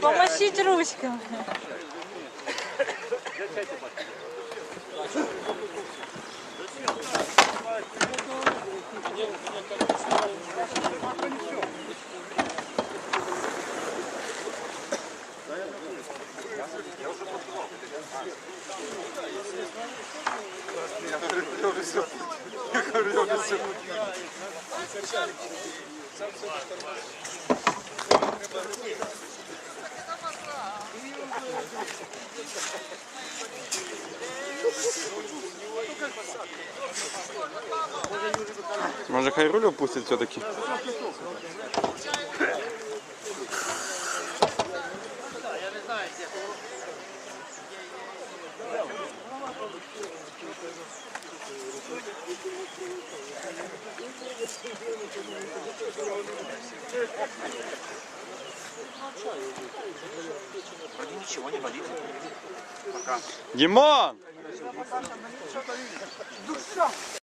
Помощіть ручками. Може хай руль опустить все-таки? Ничего не болит. Дімон!